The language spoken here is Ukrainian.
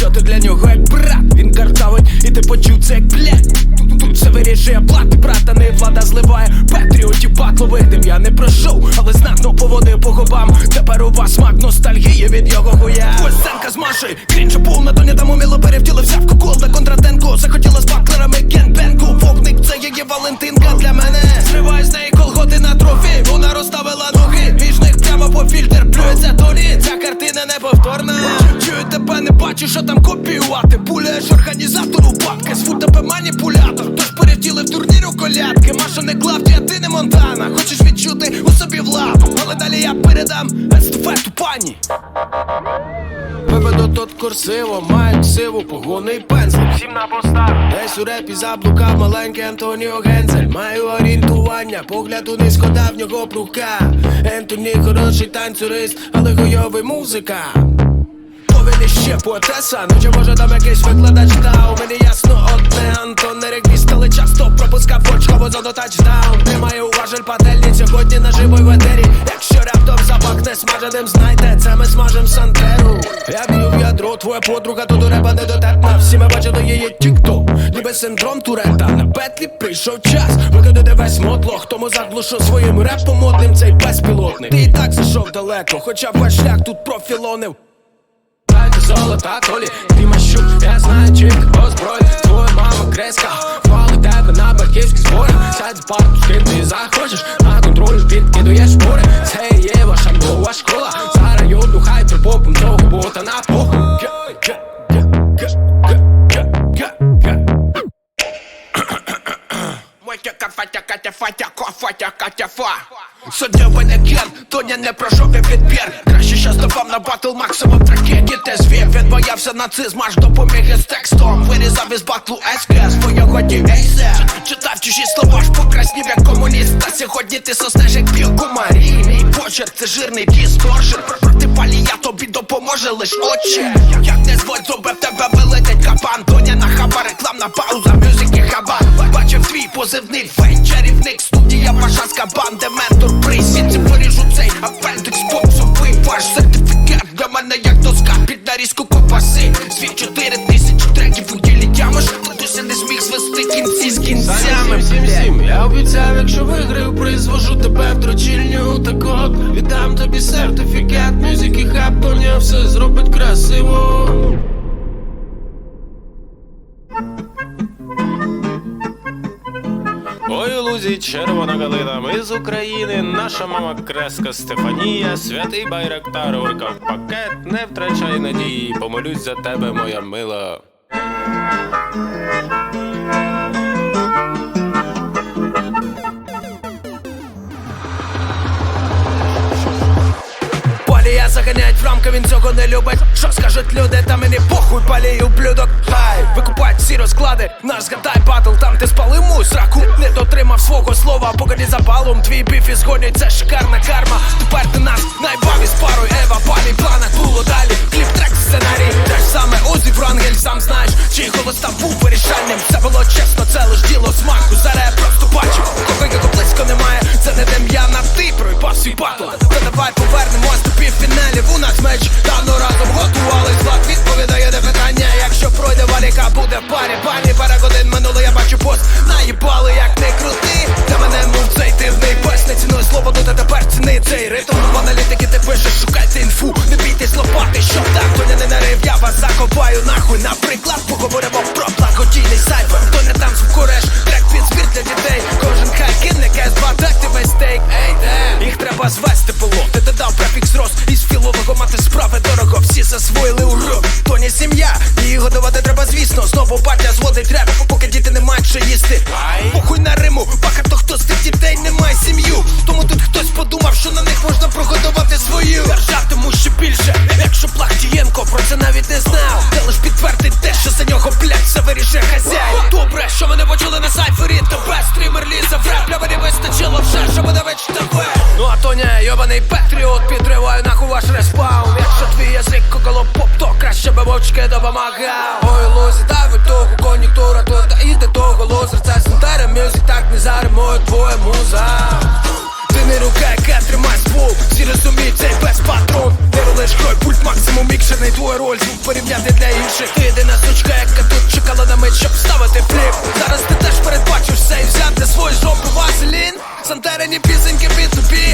говорив, що ти для нього як брат. Він картавить, і ти почув це як блядь. Тут, все вирішує плати, брата, не влада зливає Патріотів батловидим я не пройшов, але знатно поводив по губам. Тепер у вас смак ностальгії від його хуя. Ось сценка з Машею, крінжа повна, доня там уміло перевтілився в куколда Контратенко захотіла з батлерами генбенку Вогник це її Валентинка для мене. Зриваю з неї колготи на трофі, вона розставила ноги. Між них прямо по фільтр плюється торі. Ця картина неповторна. Чую тебе, не бачу, що там копіювати. Пуляєш організатору бабки, звуть тебе маніпулятор. Тож перевтілив турніру колядки. Маша не Клавдія, ти не Монтана. Хочеш відчути у собі владу, але далі я передам естафету пані. Виведу тут курсиво, маю сиву погони і пензлик Всім на постах Десь у репі заблукав маленький Антоніо Гензель Маю орієнтування, погляду низько давнього прука Ентоні хороший танцюрист, але хуйовий музика Повелі ще поетеса, ну чи може там якийсь викладач у мені ясно одне Антон не регбіст, але часто. Пропускав очково за до тачдаун. Тримаю важель пательні сьогодні на живой ветері Якщо раптом запахне смаженим, знайте, це ми смажем сантеру. Я б'ю в ядро, твоя подруга, то до реба недотепна. Всі ми бачили її тік-ток, ніби синдром Турета На петлі прийшов час, викидати весь мотлох. Тому заглушу своїм репом модним цей безпілотник. Ти і так зайшов далеко, хоча ваш шлях тут профілонив золота толі, ти мащук, я знаю чик, озброй Твоя мама креска, вали тебе на батьківських зборах Сядь з парку, з ким ти захочеш, на контроль підкидуєш шпори Це є ваша нова школа, зараз юду хай попом того бота на похуй. Кафатя, катя, фатя, кофатя, катя, фа Мене ген, Тоня не пройшов я відбір Краще щас допав на батл максимум в ракеті Ти звів, він боявся нацизм, аж допоміг із текстом. Вирізав із батлу СК свого дівейсе Читав чужі слова, ж покраснів як комуніст. Та сьогодні ти соснеш як білкомарій Мій почерк, це жирний дісторшер. Проти палія тобі допоможе лиш очі. Як не зводь зуби, в тебе вилетить кабан. Тоня на хаба, рекламна пауза, мюзики хаба Бачив твій позивний фейн, Звідси поріжу цей апендикс попсовий Ваш сертифікат. Для мене як доска Під нарізку копаси. Свій чотири тисячі треків у ділі тямиш. Ти не зміг звести кінці з кінцями. Всім, всім, я обіцяв, якщо виграю, призвожу тебе в дрочільню Так от, віддам тобі сертифікат. Мюзик і хаб, Тоня все зробить красиво Ой, лузі червона галина, ми з України, наша мама креска Стефанія, святий байрактар, орка в пакет, не втрачай надії, помолюсь за тебе, моя мила. Заганяють в рамки, він цього не любить. Що скажуть люди, та мені похуй палію блюдок. Хай викупають всі розклади. Наш згадай батл, там ти спалив мою сраку. Не дотримав свого слова, погоді запалом. Твій біф і згонять, це шикарна карма. Тепер ти нас найбаві з парою Ева, пані, планах було далі. Кліп трек сценарій, те ж саме Озі Врангель, сам знаєш, чий був вирішальним. Це було чесно, це лиш діло смаку. Зараз я просто бачу, кого його близько немає. Це не дем'я на ти проїбав свій батл. Та давай повернемось до півфіналів. У нас меч давно разом готувались. Влад відповідає на питання. Якщо пройде валіка, буде в парі. Пані парагодин минуло, я бачу пост. Наїбали, як не крути. Та мене мов цей дивний пес. Не цінує слово, тут а тепер ціни цей ритм. В аналітики ти пишеш, шукайте інфу. Вас закопаю нахуй. Наприклад, поговоримо про благодійний сайт Хто не там звукореш, трек під збір для дітей. Кожен хай кине кес, так ти весь стейк. Ей, де? Їх треба звести було. Ти додав префікс роз із філового мати справи дорого. Всі засвоїли урок. Тоні сім'я, її годувати треба, звісно. Знову батя зводить реп, для мене вистачило вже, щоб подавить тебе. Ну а то не, йобаний патріот, підриваю нахуй ваш респаун. Якщо твій язик коколо поп, то краще би мовчки допомагав. Ой, дай від того кон'юнктура, то та і того лозер, це сентера мюзик, так не заримує твоя муза. Ти не рука, яка тримає ствол Всі розуміють цей без патрон Ти рулиш крой, пульт максимум мікшер Негарний твоя роль, звук порівняти для інших Ти єдина сучка, яка тут чекала на мить, щоб вставити фліп Зараз вазелін Сантерені пісеньки B2B